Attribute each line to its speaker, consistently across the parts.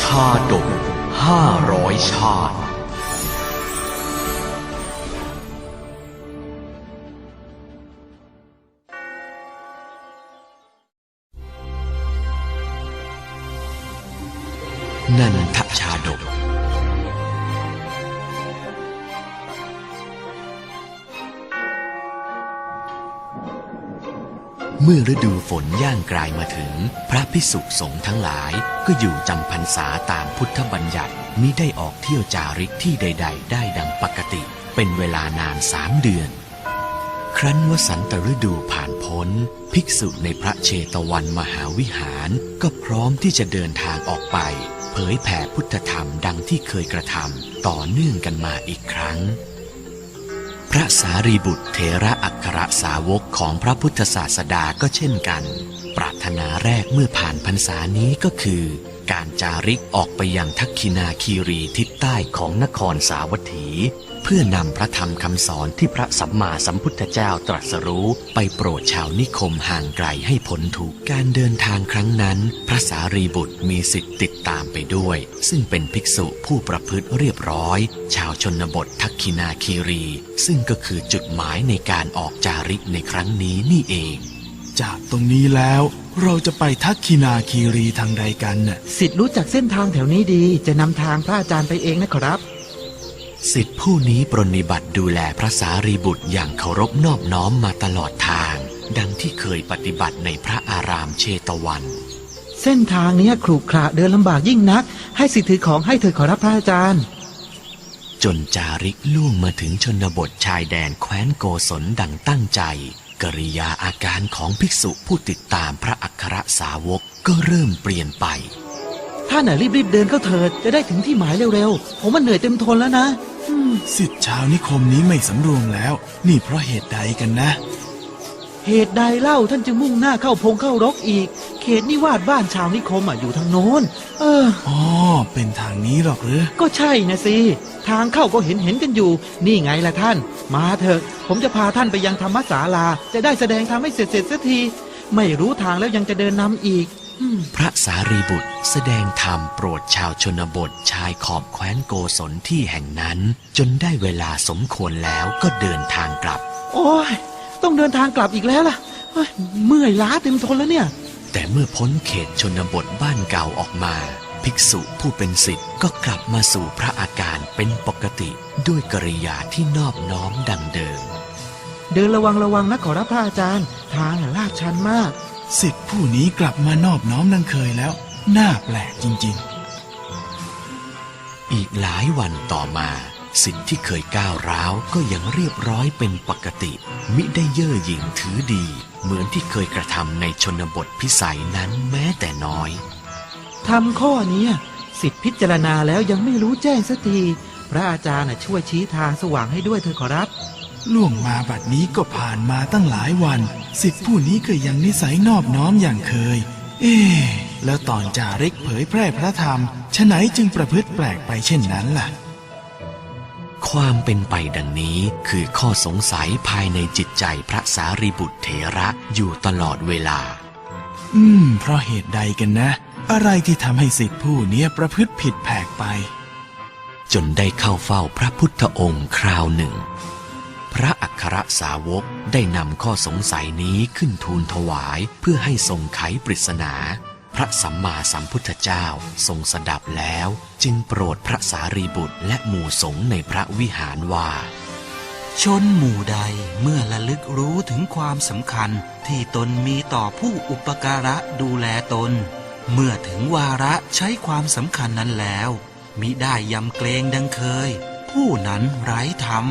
Speaker 1: ชาดกห้าร้อยชาติ เมื่อฤดูฝนย่างกลายมาถึง พระพิสุสงฆ์ทั้งหลายก็อยู่จำพรรษาตามพุทธบัญญัติมิได้ออกเที่ยวจาริกที่ใด ๆ ได้ดังปกติ เป็นเวลานานสามเดือน ครั้นวสันตฤดูผ่านพ้น ภิกษุในพระเชตวันมหาวิหาร ก็พร้อมที่จะเดินทางออกไป เผยแผ่พุทธธรรมดังที่เคยกระทำต่อเนื่องกันมาอีกครั้ง พระสารีบุตรเถระอัครสาวกของพระพุทธศาสดาก็เช่นกัน ปรารถนาแรกเมื่อผ่านพรรษานี้ก็คือ การจาริกออกไปยังทักคินาคีรีทิศใต้ของนครสาวัตถี เพื่อนำพระธรรมคำสอนที่พระสัมมาสัมพุทธเจ้าตรัสรู้ไปโปรดชาวนิคมห่างไกลให้พ้นทุกข์การเดินทางครั้งนั้น พระสารีบุตรมีสิทธิ์ติดตามไปด้วย ซึ่งเป็นภิกษุผู้ประพฤติเรียบร้อย ชาวชนบททักคินาคีรี ซึ่งก็คือจุดหมายในการออกจาริกในครั้งนี้นี่เอง
Speaker 2: จากตรงนี้แล้วเราจะไปทักคินาคีรีทางใดกันน่ะ
Speaker 3: สิทธิ์รู้จักเส้นทางแถวนี้ดีจะนำทางพระอาจารย์ไปเองนะครับ
Speaker 1: สิทธิผู้นี้ปรนนิบัติดูแลพระสารีบุตรอย่างเคารพนอบน้อมมาตลอดทาง ดังที่เคยปฏิบัติในพระอารามเชตวัน
Speaker 3: เส้นทางเนี้ยขรุขระเดินลำบากยิ่งนัก ให้สิทธิ์ถือของให้เถิดขอรับพระอาจารย์
Speaker 1: จนจาริกล่วงมาถึงชนบทชายแดนแคว้นโกศลดังตั้งใจ กริยาอาการของภิกษุผู้ติดตามพระอัครสาวกก็เริ่มเปลี่ยนไป
Speaker 3: ท่านน่ะรีบๆเดินเข้าเถิดจะได้ถึงที่หมายเร็วๆผมมันเหนื่อยเต็มทนแล้วนะอืม
Speaker 2: สิทธิ์ชาวนิคมนี้ไม่สำรวมแล้ว นี่เพราะเหตุใดกันนะ
Speaker 3: เหตุใดเล่าท่านจึงมุ่งหน้าเข้าพงเข้ารกอีก เขตนิวาสบ้านชาวนิคมอะอยู่ทางโน้น เออ
Speaker 2: อ๋อ เป็นทางนี้หรอกหรือ
Speaker 3: ก็ใช่นะสิ ทางเข้าก็เห็นเห็นๆกันอยู่ นี่ไงล่ะท่าน มาเถอะ ผมจะพาท่านไปยังธรรมศาลา จะได้แสดงธรรมให้เสร็จเสร็จสักที ไม่รู้ทางแล้วยังจะเดินนำอีกอืม
Speaker 1: พระสารีบุตรแสดงธรรมโปรดชาวชนบทชายขอบแคว้นโกศลที่แห่งนั้น จนได้เวลาสมควรแล้วก็เดินทางกลับ
Speaker 3: โอ้ย ต้องเดินทางกลับอีกแล้วล่ะเฮ้ยเมื่อยล้าเต็มทนแล้วเนี่ย
Speaker 1: แต่เมื่อพ้นเขตชนบทบ้านเก่าออกมา ภิกษุผู้เป็นศิษย์ก็กลับมาสู่พระอาการเป็นปกติ ด้วยกริยาที่นอบน้อมดังเดิม
Speaker 3: เดินระวังระวังนะขอรับพระอาจารย์ ทางอะลาดชันมาก
Speaker 2: สิทธิ์ผู้นี้กลับมานอบน้อมดังเคยแล้ว น่าแปลกจริง
Speaker 1: อีกหลายวันต่อมาสิทธิ์ที่เคยก้าวร้าวก็ยังเรียบร้อยเป็นปกติ มิได้เย่อหยิ่งถือดี เหมือนที่เคยกระทำในชนบทพิสัยนั้นแม้แต่น้อย
Speaker 3: ทำข้อเนี้ยสิทธิพิจารณาแล้วยังไม่รู้แจ้งสักที พระอาจารย์น่ะช่วยชี้ทางสว่างให้ด้วยเถอะขอรับ
Speaker 2: ๆ ล่วงมาบัดนี้ก็ผ่านมาตั้งหลายวันสิทธิ์ผู้นี้ก็ยังนิสัยนอบน้อมอย่างเคย เอ๊ะแล้วตอนจาริกเผยแพร่พระธรรมฉะไหนจึงประพฤติแปลกไปเช่นนั้นล่ะ
Speaker 1: ความเป็นไปดังนี้คือข้อสงสัยภายในจิตใจพระสารีบุตรเถระอยู่ตลอดเวลา
Speaker 2: อืม เพราะเหตุใดกันนะ อะไรที่ทำให้สิทธิผู้เนี้ยประพฤติผิดแผกไป
Speaker 1: จนได้เข้าเฝ้าพระพุทธองค์คราวหนึ่ง พระอัครสาวกได้นำข้อสงสัยนี้ขึ้นทูลถวายเพื่อให้ทรงไขปริศนา พระสัมมาสัมพุทธเจ้าทรงสดับแล้ว จึงโปรดพระสารีบุตรและหมู่สงฆ์ในพระวิหารว่า
Speaker 4: ชนหมู่ใดเมื่อระลึกรู้ถึงความสำคัญที่ตนมีต่อผู้อุปการะดูแลตน เมื่อถึงวาระใช้ความสำคัญนั้นแล้วมิได้ยำเกรงดังเคย ผู้นั้นไร้ธรรม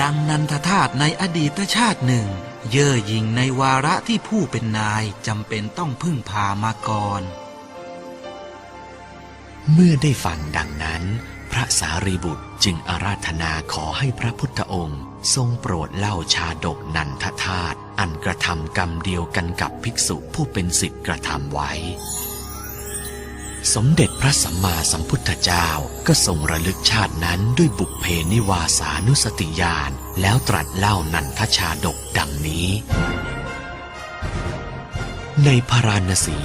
Speaker 4: ดังนันทธาตุในอดีตชาติหนึ่ง เย่อหยิ่งในวาระที่ผู้เป็นนายจำเป็นต้องพึ่งพามาก่อน
Speaker 1: เมื่อได้ฟังดังนั้น พระสารีบุตรจึงอาราธนาขอให้พระพุทธองค์ ทรงโปรดเล่าชาดกนันทธาตุอันกระทำกรรมเดียวกันกับภิกษุผู้เป็นสิทธิ์กระทำไว้ สมเด็จพระสัมมาสัมพุทธเจ้าก็ทรงระลึกชาตินั้นด้วยบุพเพนิวาสานุสติญาณแล้วตรัสเล่านันทชาดกดังนี้ ในพาราณสี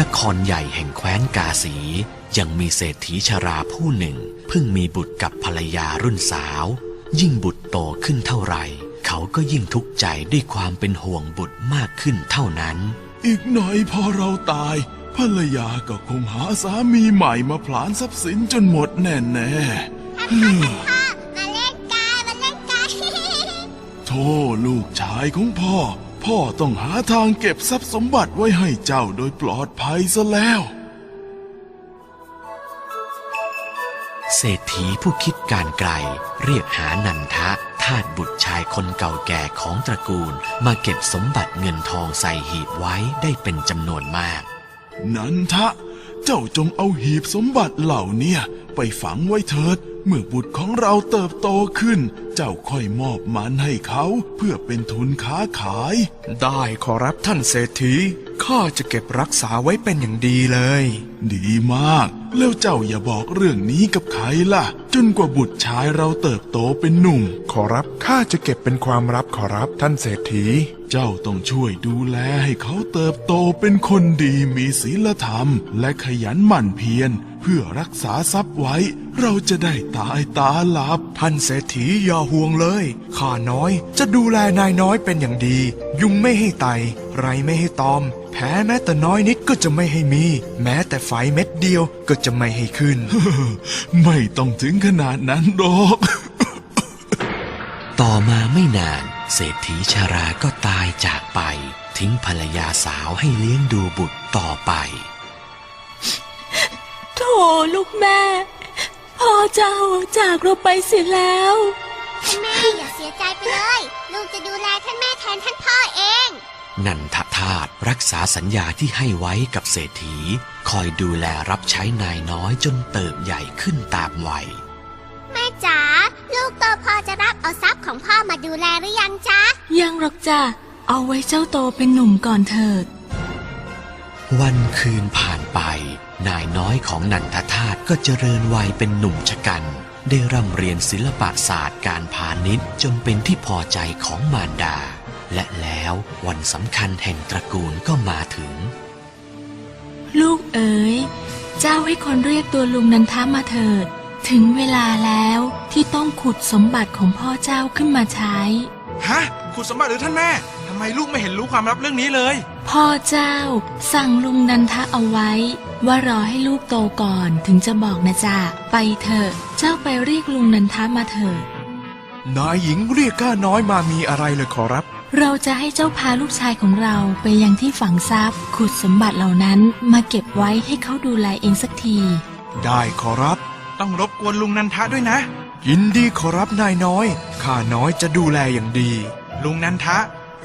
Speaker 1: นครใหญ่แห่งแคว้นกาสี ยังมีเศรษฐีชราผู้หนึ่ง เพิ่งมีบุตรกับภรรยารุ่นสาว ยิ่งบุตรโตขึ้นเท่าไหร่ เขาก็ยิ่งทุกข์ใจด้วยความเป็นห่วงบุตรมากขึ้นเท่านั้น
Speaker 2: อีกหน่อยพอเราตาย ภรรยาก็คงหาสามีใหม่มาผลานทรัพย์สินจนหมดแน่แน่ๆเฮ้อ
Speaker 5: มาเล่นกันมาเล่นกัน
Speaker 2: โธ่ลูกชายของพ่อ พ่อต้องหาทางเก็บทรัพย์สมบัติไว้ให้เจ้าโดยปลอดภัยซะแล้ว
Speaker 1: เศรษฐีผู้คิดการไกล เรียกหานันทะทาสบุตรชายคนเก่าแก่ของตระกูล มาเก็บสมบัติเงินทองใส่หีบไว้ได้เป็นจำนวนมาก
Speaker 2: นันทะ เจ้าจงเอาหีบสมบัติเหล่าเนี่ยไปฝังไว้เถิด เมื่อบุตรของเราเติบโตขึ้น เจ้าค่อยมอบมันให้เขาเพื่อเป็นทุนค้าขาย
Speaker 6: ได้ขอรับท่านเศรษฐีข้าจะเก็บรักษาไว้เป็นอย่างดีเลย
Speaker 2: ดีมาก แล้วเจ้าอย่าบอกเรื่องนี้กับใครล่ะ จนกว่าบุตรชายเราเติบโตเป็นหนุ่ม
Speaker 6: ขอรับข้าจะเก็บเป็นความลับขอรับท่านเศรษฐี
Speaker 2: เจ้าต้องช่วยดูแลให้เขาเติบโตเป็นคนดีมีศีลธรรม และขยันหมั่นเพียรเพื่อรักษาทรัพย์ไว้ เราจะได้ตายตาหลับ
Speaker 6: ท่านเศรษฐีอย่าห่วงเลยข้าน้อย จะดูแลนายน้อยเป็นอย่างดี ยุงไม่ให้ไต ไรไม่ให้ตอม แพ้แม้แต่น้อยนิดก็จะไม่ให้มี แม้แต่ไฟเม็ดเดียวก็จะไม่ให้ขึ้น
Speaker 2: ไม่ต้องถึงขนาดนั้นหรอก
Speaker 1: ต่อมาไม่นาน เศรษฐีชาราก็ตายจากไป ทิ้งภรรยาสาวให้เลี้ยงดูบุตรต่อไป
Speaker 7: โถลูกแม่ พ่อเจ้าจากเราไปเสียแล้ว
Speaker 5: ท่านแม่อย่าเสียใจไปเลย ลูกจะดูแลท่านแม่แทนท่านพ่อเอง
Speaker 1: นันทธาตรักษาสัญญาที่ให้ไว้กับเศรษฐี คอยดูแลรับใช้นายน้อยจนเติบใหญ่ขึ้นตามวัย
Speaker 5: แม่จ๋าลูกโตพอจะรับเอาทรัพย์ของพ่อมาดูแลหรือยังจ๊ะ
Speaker 7: ยังหรอกจ้ะเอาไว้เจ้าโตเป็นหนุ่มก่อนเถิด
Speaker 1: วันคืนผ่านไป นายน้อยของนันทธาตก็เจริญวัยเป็นหนุ่มชะกัน ได้ร่ำเรียนศิลปศาสตร์การพาณิชย์จนเป็นที่พอใจของมารดา และแล้ววันสำคัญแห่งตระกูลก็มาถึง
Speaker 7: ลูกเอ๋ย เจ้าให้คนเรียกตัวลุงนันทามาเถิด ถึงเวลาแล้วที่ต้องขุดสมบัติของพ่อเจ้าขึ้นมาใช้
Speaker 6: ฮะคุณสมบัติหรือท่านแม่ทำไมลูกไม่เห็นรู้ความลับเรื่องนี้เลย
Speaker 7: พ่อเจ้าสั่งลุงนันทะเอาไว้ ว่ารอให้ลูกโตก่อนถึงจะบอกนะจ๊ะไปเถอะเจ้าไปเรียกลุงนันทะมาเถิด
Speaker 6: นายหญิงเรียกข้าน้อยมามีอะไรเลยขอรับ
Speaker 7: เราจะให้เจ้าพาลูกชายของเราไปยังที่ฝังทรัพย์ ขุดสมบัติเหล่านั้นมาเก็บไว้ให้เขาดูแลเองสักที
Speaker 6: ได้ขอรับ
Speaker 8: ต้องรบกวนลุงนันทะด้วยนะ
Speaker 6: ยินดีขอรับนายน้อย ข้าน้อยจะดูแลอย่างดี
Speaker 8: ลุงนันทะ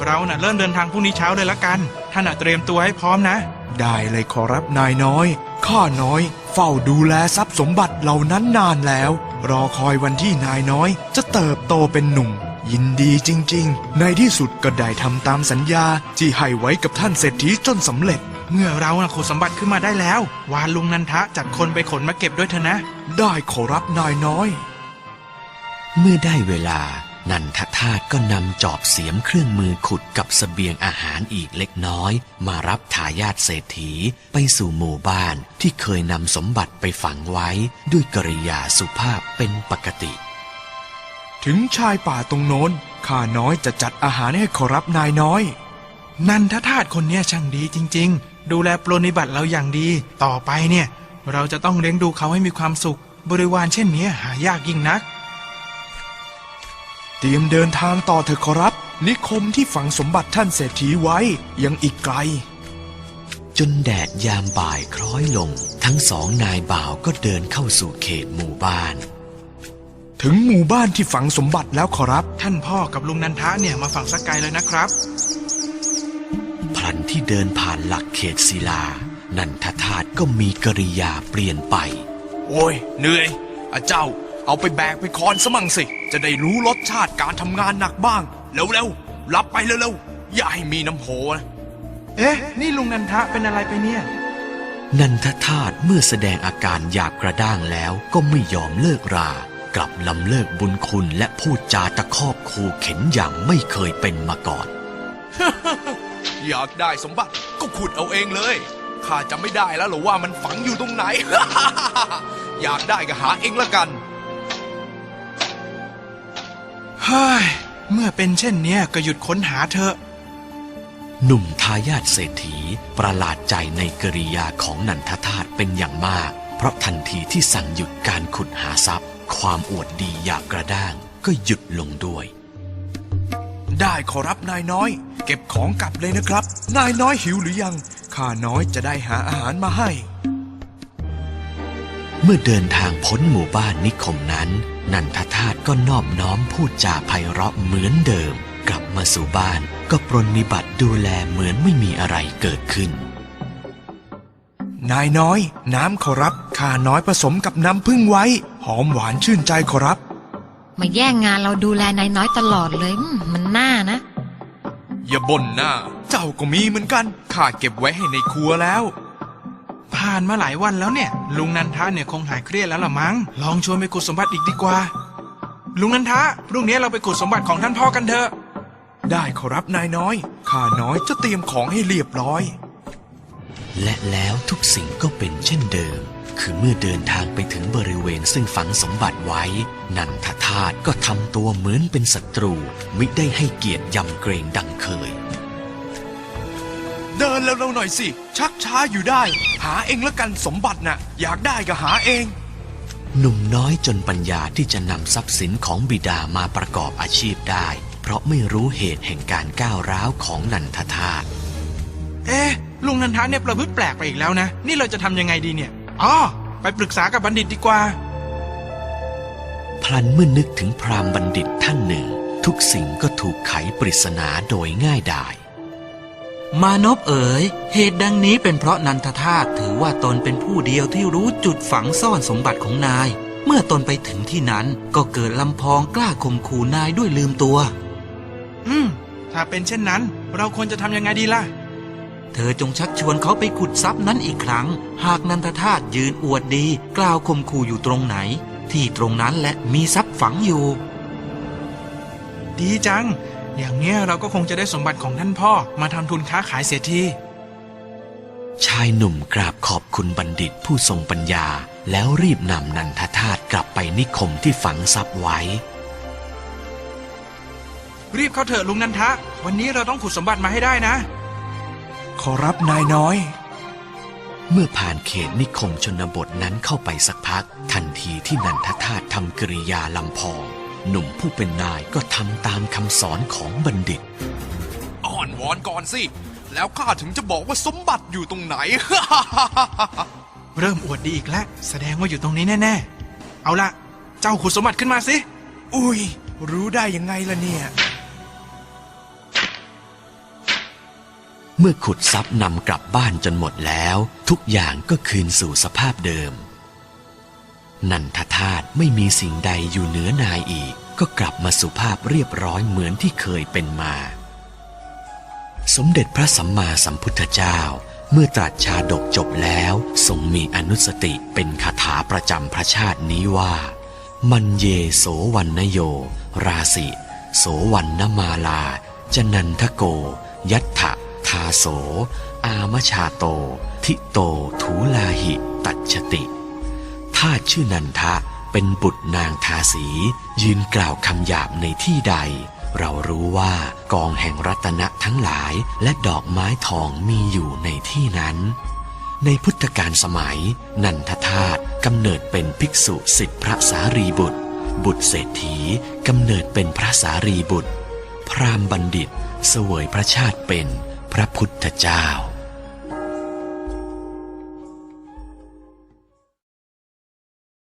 Speaker 8: เราน่ะเริ่มเดินทางพรุ่งนี้เช้าเลยละกัน ท่านน่ะเตรียมตัวให้พร้อมนะ
Speaker 6: ได้เลยขอรับนายน้อย ข้าน้อยเฝ้าดูแลทรัพย์สมบัติเหล่านั้นนานแล้ว รอคอยวันที่นายน้อย จะเติบโตเป็นหนุ่ม ยินดีจริง ๆ ในที่สุดก็ได้ทำตามสัญญาที่ให้ไว้กับท่านเศรษฐีจนสำเร็จ
Speaker 8: เมื่อเราน่ะขุดสมบัติขึ้นมาได้แล้ว วานลุงนันทะจัดคนไปขนมาเก็บด้วยเถอะนะ
Speaker 6: ได้ขอรับนายน้อย
Speaker 1: เมื่อได้เวลานันทธาตก็นำจอบเสียมเครื่องมือขุดกับสเสบียงอาหารอีกเล็กน้อย มารับทายาทเศรษฐีไปสู่หมู่บ้านที่เคยนำสมบัติไปฝังไว้ ด้วยกริยาสุภาพเป็นปกติ
Speaker 6: ถึงชายป่าตรงโน้นข้าน้อยจะจัดอาหารให้ขอรับนายน้อย
Speaker 8: นันทธาตคนเนี้ยช่างดีจริง ๆ ดูแลปรนนิบัติเราอย่างดี ต่อไปเนี่ย เราจะต้องเลี้ยงดูเขาให้มีความสุข บริวารเช่นนี้หายากยิ่งนัก
Speaker 6: เตรียมเดินทางต่อเถอะขอรับ นิคมที่ฝังสมบัติท่านเศรษฐีไว้ยังอีกไกล
Speaker 1: จนแดดยามบ่ายคล้อยลง ทั้งสองนายบ่าวก็เดินเข้าสู่เขตหมู่บ้าน
Speaker 6: ถึงหมู่บ้านที่ฝังสมบัติแล้วขอรับ
Speaker 8: ท่านพ่อกับลุงนันทะเนี่ยมาฝั่งสักไกลเลยนะครับ
Speaker 1: พลันที่เดินผ่านหลักเขตศิลา นันทธาตก็มีกริยาเปลี่ยนไป
Speaker 6: โอ้ย เหนื่อยอาเจ้า เอาไปแบกไปคอนสมั่งสิ จะได้รู้รสชาติการทำงานหนักบ้าง เร็วๆ รับไปเร็วๆ อย่าให้มีน้ำโหนะ
Speaker 8: เอ๊ะ นี่ลุงนันทะเป็นอะไรไปเนี่ย
Speaker 1: นันทธาตเมื่อแสดงอาการหยาบกระด้างแล้วก็ไม่ยอมเลิกรา กลับลำเลิกบุญคุณและพูดจาตะคอกคูเข็นอย่างไม่เคยเป็นมาก่อน
Speaker 6: อยากได้สมบัติก็ขุดเอาเองเลยข้าจะไม่ได้แล้วหรอว่ามันฝังอยู่ตรงไหน อยากได้ก็หาเองละกัน
Speaker 8: เฮ้ยเมื่อเป็นเช่นเนี้ยก็หยุดค้นหาเถอะ
Speaker 1: หนุ่มทายาทเศรษฐีประหลาดใจในกริยาของนันทธาตุเป็นอย่างมาก เพราะทันทีที่สั่งหยุดการขุดหาทรัพย์ ความอวดดีอยากกระด้างก็หยุดลงด้วย
Speaker 6: ได้ขอรับนายน้อย เก็บของกลับเลยนะครับ นายน้อยหิวหรือยังข้าน้อยจะได้หาอาหารมาให้
Speaker 1: เมื่อเดินทางพ้นหมู่บ้านนิคมนั้น นันทธาตุก็นอบน้อมพูดจาไพเราะเหมือนเดิม กลับมาสู่บ้านก็ปรนนิบัติดูแลเหมือนไม่มีอะไรเกิดขึ้น
Speaker 6: นายน้อย น้ำขอรับข้าน้อยผสมกับน้ำพึ่งไว้ หอมหวานชื่นใจขอรับ
Speaker 9: มาแย่งงานเราดูแลนายน้อยตลอดเลยอืมมันน่านะ
Speaker 6: อย่าบ่นหน้า เจ้าก็มีเหมือนกัน ข้าเก็บไว้ให้ในครัวแล้ว
Speaker 8: ผ่านมาหลายวันแล้วเนี่ย ลุงนันทะเนี่ยคงหายเครียดแล้วล่ะมั้ง ลองชวนไปขุดสมบัติอีกดีกว่า ลุงนันทะพรุ่งนี้เราไปขุดสมบัติของท่านพ่อกันเถอะ
Speaker 6: ได้ขอรับนายน้อย ข้าน้อยจะเตรียมของให้เรียบร้อย
Speaker 1: และแล้วทุกสิ่งก็เป็นเช่นเดิม คือเมื่อเดินทางไปถึงบริเวณซึ่งฝังสมบัติไว้ นันทธาตุก็ทำตัวเหมือนเป็นศัตรู มิได้ให้เกียรติยำเกรงดังเคย
Speaker 6: เดินเร็วๆหน่อยสิ ชักช้าอยู่ได้ หาเองละกันสมบัติน่ะ อยากได้ก็หาเอง
Speaker 1: หนุ่มน้อยจนปัญญาที่จะนำทรัพย์สินของบิดามาประกอบอาชีพได้ เพราะไม่รู้เหตุแห่งการก้าวร้าวของนันทธาตุ
Speaker 8: เอ๊ะลุงนันทะเนี่ยประพฤติแปลกไปอีกแล้วนะ นี่เราจะทำยังไงดีเนี่ย อ๋อไปปรึกษากับบัณฑิตดีกว่า
Speaker 1: พลันเมื่อนึกถึงพราหมณ์บัณฑิตท่านหนึ่ง ทุกสิ่งก็ถูกไขปริศนาโดยง่ายดาย
Speaker 4: มานพเอ๋ย เหตุดังนี้เป็นเพราะนันทธาตุถือว่าตนเป็นผู้เดียวที่รู้จุดฝังซ่อนสมบัติของนาย เมื่อตนไปถึงที่นั้นก็เกิดลำพองกล้าข่มขู่นายด้วยลืมตัว
Speaker 8: อืม ถ้าเป็นเช่นนั้น เราควรจะทำยังไงดีล่ะ
Speaker 4: เธอจงชักชวนเขาไปขุดทรัพย์นั้นอีกครั้ง หากนันทธาตุยืนอวดดี กล่าวข่มขู่อยู่ตรงไหน ที่ตรงนั้นและมีทรัพย์ฝังอยู่
Speaker 8: ดีจัง อย่างเนี้ยเราก็คงจะได้สมบัติของท่านพ่อมาทำทุนค้าขายเสียที
Speaker 1: ชายหนุ่มกราบขอบคุณบัณฑิตผู้ทรงปัญญา แล้วรีบนำนันทธาตุกลับไปนิคมที่ฝังทรัพย์ไว้
Speaker 8: รีบเข้าเถอะลุงนันทะ วันนี้เราต้องขุดสมบัติมาให้ได้นะ
Speaker 6: ขอรับนายน้อย
Speaker 1: เมื่อผ่านเขตนิคมชนบทนั้นเข้าไปสักพัก ทันทีที่นันทธาตุทำกริยาลำพอง หนุ่มผู้เป็นนายก็ทำตามคำสอนของบัณฑิต
Speaker 6: อ่อนวอนก่อนสิ แล้วข้าถึงจะบอกว่าสมบัติอยู่ตรงไหน
Speaker 8: เริ่มอวดดีอีกแล้ว แสดงว่าอยู่ตรงนี้แน่ๆ เอาละเจ้าขุดสมบัติขึ้นมาสิ
Speaker 6: อุ้ย รู้ได้ยังไงล่ะเนี่ย
Speaker 1: เมื่อขุดทรัพย์นำกลับบ้านจนหมดแล้ว ทุกอย่างก็คืนสู่สภาพเดิม นันทธาตุไม่มีสิ่งใดอยู่เหนือนายอีก ก็กลับมาสุภาพเรียบร้อยเหมือนที่เคยเป็นมา สมเด็จพระสัมมาสัมพุทธเจ้า เมื่อตรัสชาดกจบแล้วทรงมีอนุสติเป็นคาถาประจำพระชาตินี้ว่า มันเยโสวันนโย ราสิ โสวันนมาลา จนันทโก ยัตถะ ทาโส อามชาโต ทิโตทูลาหิ ตัชติทาชื่อนันทะเป็นบุตรนางทาสี ยืนกล่าวคำหยาบในที่ใด เรารู้ว่ากองแห่งรัตนะทั้งหลายและดอกไม้ทองมีอยู่ในที่นั้น ในพุทธกาลสมัย นันทธาตุกำเนิดเป็นภิกษุสิทธิพระสารีบุตร บุตรเศรษฐีกำเนิดเป็นพระสารีบุตร พราหมณ์บัณฑิตเสวยพระชาติเป็น พระพุทธเจ้า